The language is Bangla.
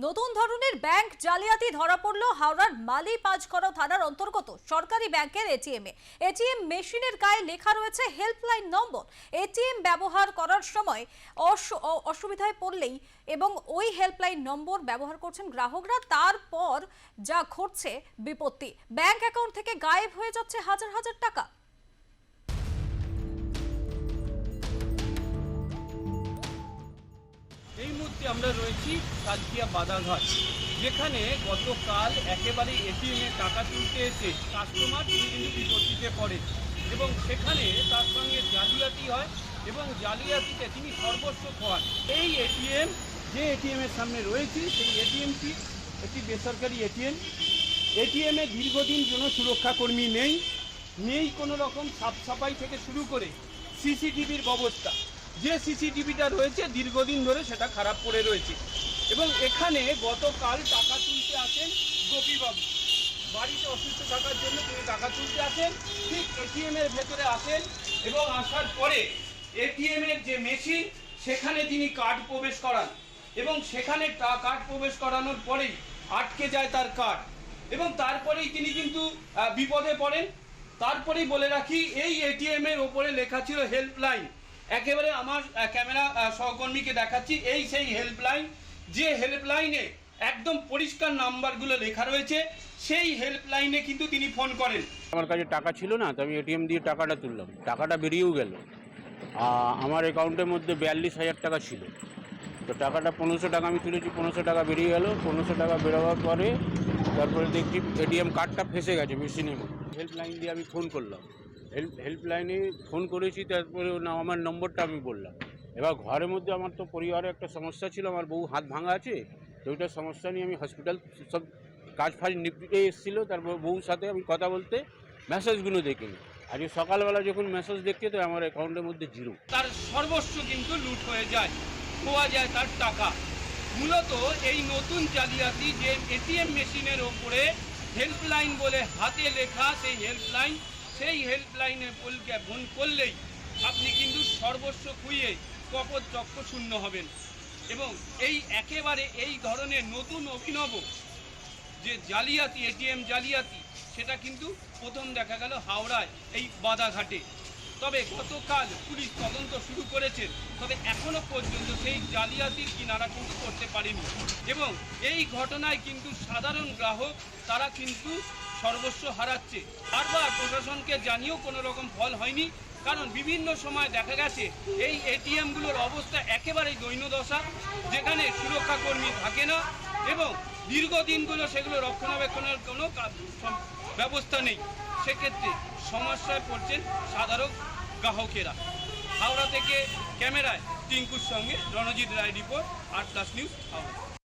নতুন ধরনের ব্যাংক জালিয়াতি ধরা পড়ল হাওড়ার মালি পাঁচকড়া থানার অন্তর্গত সরকারি ব্যাংকের এটিএম এ। এটিএম মেশিনের গায়ে লেখা রয়েছে হেল্পলাইন নম্বর। এটিএম ব্যবহার করার সময় অস- অসুবিধায় পড়লেই এবং ওই হেল্পলাইন নম্বর ব্যবহার করছেন গ্রাহকরা, তারপর যা ঘটছে বিপত্তি। ব্যাংক অ্যাকাউন্ট থেকে গায়েব হয়ে যাচ্ছে হাজার হাজার টাকা। আমরা রয়েছি সাতকিয়া বাদাঘাট, যেখানে গতকাল একেবারে এটিএমে টাকা তুলতে এসে কাস্টমার তিনি কিন্তু বিপত্তিতে পড়ে এবং সেখানে তার সঙ্গে জালিয়াতি হয় এবং জালিয়াতিতে তিনি সর্বস্ব খোয়ান। এই এটিএম যে এটিএমের সামনে রয়েছে, সেই এটিএমটি একটি বেসরকারি এটিএম এটিএমে দীর্ঘদিন জন্য সুরক্ষাকর্মী নেই নেই কোনো রকম সাফ সাফাই থেকে শুরু করে সিসিটিভির ব্যবস্থা। যে সিসিটিভিটা রয়েছে, দীর্ঘদিন ধরে সেটা খারাপ পড়ে রয়েছে। এবং এখানে গতকাল টাকা তুলতে আসেন গোপীবাবু। বাড়িতে অসুস্থ থাকার জন্য তিনি টাকা তুলতে আসেন, ঠিক এটিএম এর ভেতরে আসেন এবং আসার পরে এটিএম এর যে মেশিন, সেখানে তিনি কার্ড প্রবেশ করান। এবং সেখানে কার্ড প্রবেশ করানোর পরেই আটকে যায় তার কার্ড। এবং তারপরেই তিনি কিন্তু বিপদে পড়েন। তারপরেই বলে রাখি, এই এটিএম এর ওপরে লেখা ছিল হেল্পলাইন। একেবারে আমার ক্যামেরা সহকর্মীকে দেখাচ্ছি। এই সেই হেল্পলাইন যে হেল্পলাইনে একদম পরিষ্কার নাম্বারগুলো লেখা রয়েছে, সেই হেল্পলাইনে কিন্তু তিনি ফোন করেন। আমার কাছে টাকা ছিল না, তো আমি এটিএম দিয়ে টাকাটা তুললাম। টাকাটা বেরিয়েও গেল। আমার অ্যাকাউন্টের মধ্যে বিয়াল্লিশ হাজার টাকা ছিল। তো টাকাটা পনেরোশো টাকা আমি তুলেছি, পনেরোশো টাকা বেরিয়ে গেল। পনেরোশো টাকা বেরোবার পরে তারপরে দেখছি এটিএম কার্ডটা ফেসে গেছে মেশিনের হেল্পলাইন দিয়ে আমি ফোন করলাম। হেল্প হেল্পলাইনে ফোন করেছি তারপরে না, আমার নম্বরটা আমি বললাম। এবার ঘরের মধ্যে আমার তো পরিবারে একটা সমস্যা ছিল, আমার বউ হাত ভাঙা আছে, তো ওইটা সমস্যা নিয়ে আমি হসপিটাল সব কাজ ফাজ নিপটে এসেছিল, তারপর বউর সাথে আমি কথা বলতে মেসেজগুলো দেখিনি। আজকে সকালবেলা যখন মেসেজ দেখছে তো আমার অ্যাকাউন্টের মধ্যে জিরো তার সর্বস্ব কিন্তু লুট হয়ে যায়, খোয়া যায় তার টাকা। মূলত এই নতুন জালিয়াতি যে এটিএম মেশিনের ওপরে হেল্পলাইন বলে হাতে লেখা, সেই হেল্পলাইন সেই হেল্পলাইনে ফোন করলেই আপনি কিন্তু সর্বস্ব খুইয়ে কপট চক্র শূন্য হবেন। এবং এই একেবারে এই ধরনের নতুন অভিনব যে জালিয়াতি এটিএম জালিয়াতি, সেটা কিন্তু প্রথম দেখা গেল হাওড়ায়, এই বাদাঘাটে। তবে গতকাল পুলিশ তদন্ত শুরু করেছেন তবে এখনও পর্যন্ত সেই জালিয়াতির কিনারা কিন্তু করতে পারেনি। এবং এই ঘটনায় কিন্তু সাধারণ গ্রাহক, তারা কিন্তু সর্বস্ব হারাচ্ছে। বারবার প্রশাসনকে জানিয়েও কোনো রকম ফল হয়নি, কারণ বিভিন্ন সময় দেখা গেছে এই এটিএমগুলোর অবস্থা একেবারেই দৈন্যদশা, যেখানে সুরক্ষাকর্মী থাকে না এবং দীর্ঘদিনগুলো সেগুলো রক্ষণাবেক্ষণের কোনো ব্যবস্থা নেই। সেক্ষেত্রে সমস্যায় পড়ছেন সাধারণ গ্রাহকেরা। হাওড়া থেকে ক্যামেরায় টিঙ্কুর সঙ্গে রণজিৎ রায় রিপোর্ট আট প্লাস নিউজ, হাওড়া।